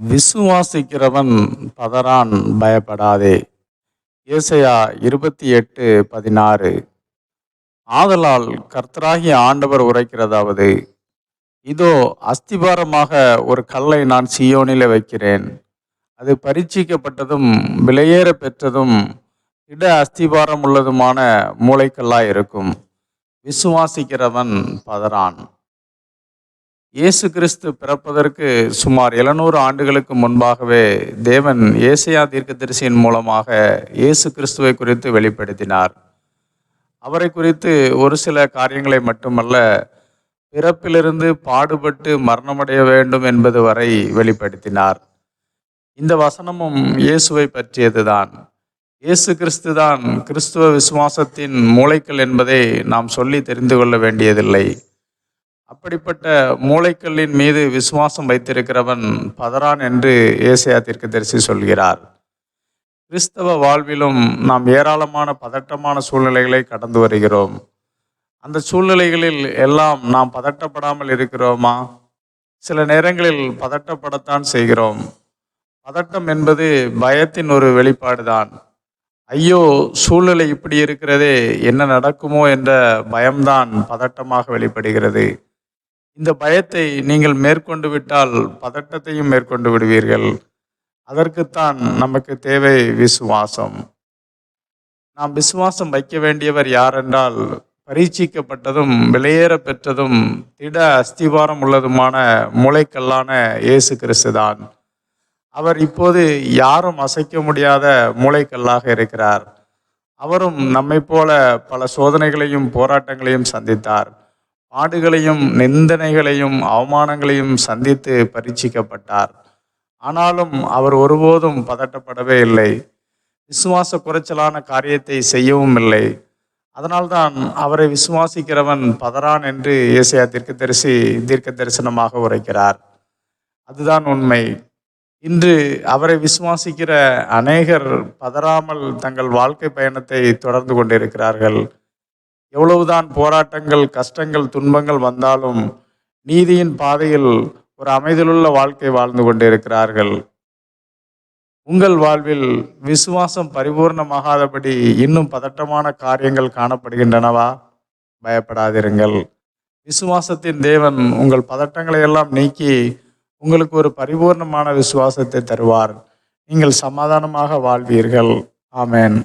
விசுவாசிக்கிறவன் பதறான் பயப்படாதே. ஏசையா இருபத்தி எட்டு பதினாறு. ஆதலால் கர்த்தராகிய ஆண்டவர் உரைக்கிறதாவது இதோ அஸ்திபாரமாக ஒரு கல்லை நான் சியோனில் வைக்கிறேன். அது பரீட்சிக்கப்பட்டதும் விலையேற பெற்றதும் இட அஸ்திபாரம் உள்ளதுமான மூளைக்கல்லாய் இருக்கும். விசுவாசிக்கிறவன் பதறான். இயேசு கிறிஸ்து பிறப்பதற்கு சுமார் எழுநூறு ஆண்டுகளுக்கு முன்பாகவே தேவன் ஏசையா தீர்க்கதரிசியின் மூலமாக இயேசு கிறிஸ்துவை குறித்து வெளிப்படுத்தினார். அவரை குறித்து ஒரு சில காரியங்களை மட்டுமல்ல பிறப்பிலிருந்து பாடுபட்டு மரணமடைய வேண்டும் என்பது வரை வெளிப்படுத்தினார். இந்த வசனமும் இயேசுவை பற்றியதுதான். இயேசு கிறிஸ்து தான் கிறிஸ்துவ விசுவாசத்தின் மூளைக்கல் என்பதை நாம் சொல்லி தெரிந்து கொள்ள வேண்டியதில்லை. அப்படிப்பட்ட மூளைக்கல்லின் மீது விசுவாசம் வைத்திருக்கிறவன் பதறான் என்று ஏசையா தீர்க்கதரிசி சொல்கிறார். கிறிஸ்தவ வாழ்விலும் நாம் ஏராளமான பதட்டமான சூழ்நிலைகளை கடந்து வருகிறோம். அந்த சூழ்நிலைகளில் எல்லாம் நாம் பதட்டப்படாமல் இருக்கிறோமா? சில நேரங்களில் பதட்டப்படத்தான் செய்கிறோம். பதட்டம் என்பது பயத்தின் ஒரு வெளிப்பாடுதான். ஐயோ சூழ்நிலை இப்படி இருக்கிறதே என்ன நடக்குமோ என்ற பயம்தான் பதட்டமாக வெளிப்படுகிறது. இந்த பயத்தை நீங்கள் மேற்கொண்டு விட்டால் பதட்டத்தையும் மேற்கொண்டு விடுவீர்கள். அதற்குத்தான் நமக்கு தேவை விசுவாசம். நாம் விசுவாசம் வைக்க வேண்டியவர் யார் என்றால் பரீட்சிக்கப்பட்டதும் விலையேற பெற்றதும் திட அஸ்திவாரம் உள்ளதுமான மூளைக்கல்லான இயேசு கிறிஸ்துதான் அவர் இப்போது யாரும் அசைக்க முடியாத மூளைக்கல்லாக இருக்கிறார். அவரும் நம்மை போல பல சோதனைகளையும் போராட்டங்களையும் சந்தித்தார். பாடுகளையும் நிந்தனைகளையும் அவமானங்களையும் சந்தித்து பரீட்சிக்கப்பட்டார். ஆனாலும் அவர் ஒருபோதும் பதட்டப்படவே இல்லை. விசுவாச குறைச்சலான காரியத்தை செய்யவும் இல்லை. அதனால்தான் அவரை விசுவாசிக்கிறவன் பதறான் என்று ஏசையா தீர்க்கதரிசி தீர்க்க தரிசனமாக உரைக்கிறார். அதுதான் உண்மை. இன்று அவரை விசுவாசிக்கிற அநேகர் பதறாமல் தங்கள் வாழ்க்கை பயணத்தை தொடர்ந்து கொண்டிருக்கிறார்கள். எவ்வளவுதான் போராட்டங்கள் கஷ்டங்கள் துன்பங்கள் வந்தாலும் நீதியின் பாதையில் ஒரு அமைதியிலுள்ள வாழ்க்கை வாழ்ந்து கொண்டிருக்கிறார்கள். உங்கள் வாழ்வில் விசுவாசம் பரிபூர்ணமாகாதபடி இன்னும் பதட்டமான காரியங்கள் காணப்படுகின்றனவா? பயப்படாதிருங்கள். விசுவாசத்தின் தேவன் உங்கள் பதட்டங்களை எல்லாம் நீக்கி உங்களுக்கு ஒரு பரிபூர்ணமான விசுவாசத்தை தருவார். நீங்கள் சமாதானமாக வாழ்வீர்கள். ஆமேன்.